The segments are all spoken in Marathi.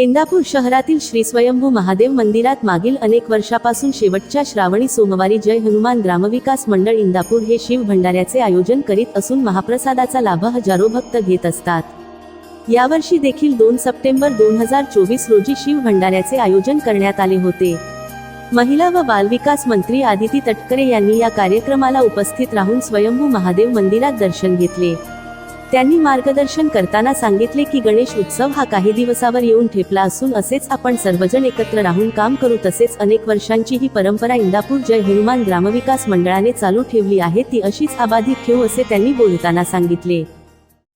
इंदापूर शहरातील श्री स्वयंभू महादेव मंदिरात मागील अनेक वर्षापासून शेवटच्या श्रावणी सोमवारी जय हनुमान ग्रामविकास मंडळ इंदापूर हे शिव भंडाऱ्याचे आयोजन करीत असून महाप्रसादाचा लाभ हजारो भक्त घेत असतात. यावर्षी देखील दोन सप्टेंबर दोन हजार चोवीस रोजी शिव भंडाऱ्याचे आयोजन करण्यात आले होते. महिला व बालविकास मंत्री आदिती तटकरे यांनी या कार्यक्रमाला उपस्थित राहून स्वयंभू महादेव मंदिरात दर्शन घेतले. त्यांनी मार्गदर्शन करताना सांगितले की गणेश उत्सव हा काही दिवसावर येऊन ठेपला असून असेच आपण सर्वजण एकत्र राहून काम करू तसेच अनेक वर्षांची ही परंपरा इंदापूर जय हनुमान ग्रामविकास मंडळाने चालू ठेवली आहे ती अशीच अबाधित ठेवू असे त्यांनी बोलताना सांगितले.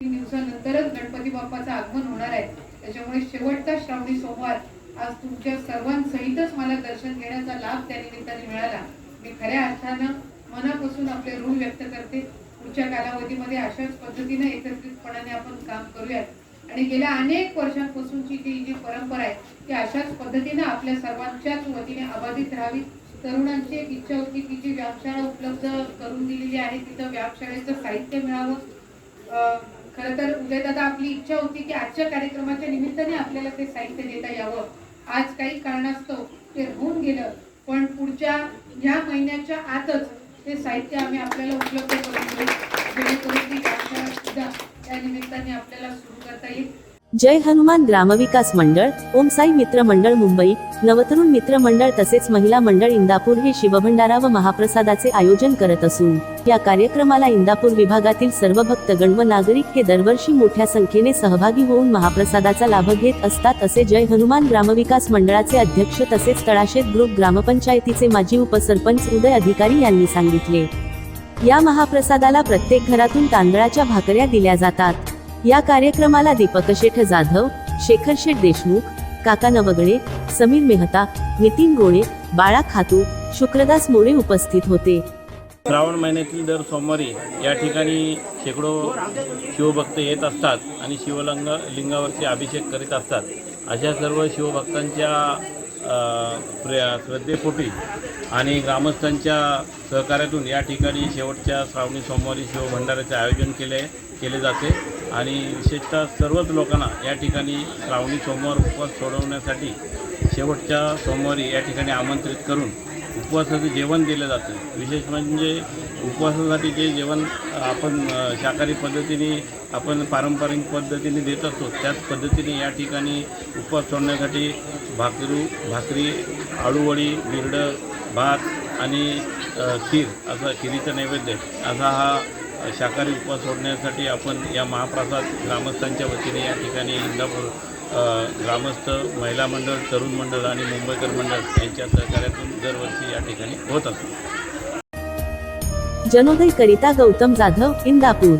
दिवसानंतरच गणपती बाप्पाचं आगमन होणार आहे. त्याच्यामुळे शेवटचा श्रावणी सोमवार आज तुमच्या सर्वांसहितच मला दर्शन घेण्याचा लाभ त्या निमित्ताने मिळाला. मी खऱ्या अर्थानं मनापासून आपले ऋण व्यक्त करते. पुढच्या कालावधीमध्ये अशाच पद्धतीने एकत्रितपणाने आपण काम करूयात. आणि गेल्या अनेक वर्षांपासूनची ती जी परंपरा आहे ती अशाच पद्धतीने आपल्या सर्वांच्याच वतीने अबाधित राहावी तरुणांची एक इच्छा होती की जी व्यायामशाळा उपलब्ध करून दिलेली आहे तिथं व्यायामशाळेचं साहित्य मिळावं. खरं तर उदयदादा आपली इच्छा होती की आजच्या कार्यक्रमाच्या निमित्ताने आपल्याला ते साहित्य देता यावं. आज काही कारणास्तव ते होऊन गेलं. पण पुढच्या ह्या महिन्याच्या आतच ते साहित्य आम्ही आपल्याला उपलब्ध करून देऊ. जेणेकरून ती व्यायामशाळा सुद्धा त्या निमित्ताने आपल्याला सुरू करता येईल. जय हनुमान ग्रामविकास मंडळ ओमसाई मित्र मंडळ मुंबई नवतरुण मित्र मंडळ तसेच महिला मंडळ इंदापूर हे शिवभंडारा व महाप्रसादाचे आयोजन करत असून या कार्यक्रमाला इंदापूर विभागातील सर्व भक्तगण व नागरिक हे दरवर्षी मोठ्या संख्येने सहभागी होऊन महाप्रसादाचा लाभ घेत असतात असे जय हनुमान ग्रामविकास मंडळाचे अध्यक्ष तसेच तळाशेत ग्रुप ग्रामपंचायतीचे माजी उपसरपंच उदय अधिकारी यांनी सांगितले. या महाप्रसादाला प्रत्येक घरातून तांदळाच्या भाकऱ्या दिल्या जातात. या कार्यक्रमाला दीपक शेठ जाधव शेखर शेठ देशमुख काका नवगणे समीर मेहता नितीन गोळे बाळा खातू शुक्रदास मोरे उपस्थित होते. श्रावण महिन्यातील दर सोमवारी या ठिकाणी शेकडो शिवभक्त येत असतात आणि शिवलिंग लिंगावरचे अभिषेक करीत असतात. अशा सर्व शिवभक्तांच्या प्रे श्रद्धेपोटी आणि ग्रामस्थांच्या सहकार्यातून या ठिकाणी शेवटच्या श्रावणी सोमवारी शिवभंडाराचे आयोजन केले केले जाते. आणि विशेषतः सर्वच लोकांना या ठिकाणी श्रावणी सोमवार उपवास सोडवण्यासाठी शेवटच्या सोमवारी या ठिकाणी आमंत्रित करून उपवासाचं जेवण दिलं जातं. विशेष म्हणजे उपवासासाठी जे जेवण आपण शाकाहारी पद्धतीने आपण पारंपरिक पद्धतीने देत असतो त्याच पद्धतीने या ठिकाणी उपवास सोडण्यासाठी भाकरू भाकरी आळूवडी बिरडं भात आणि खीर असा खिरीचा नैवेद्य असा हा शाकाहारी उपवास सोडण्यासाठी आपण या महाप्रसाद ग्रामस्थांच्या वतीने या ठिकाणी इंदापूर ग्रामस्थ महिला मंडळ तरुण मंडळ आणि मुंबईकर मंडळ यांच्या सहकार्यातून दरवर्षी या ठिकाणी होत असतो. जनोदय करिता गौतम जाधव इंदापूर.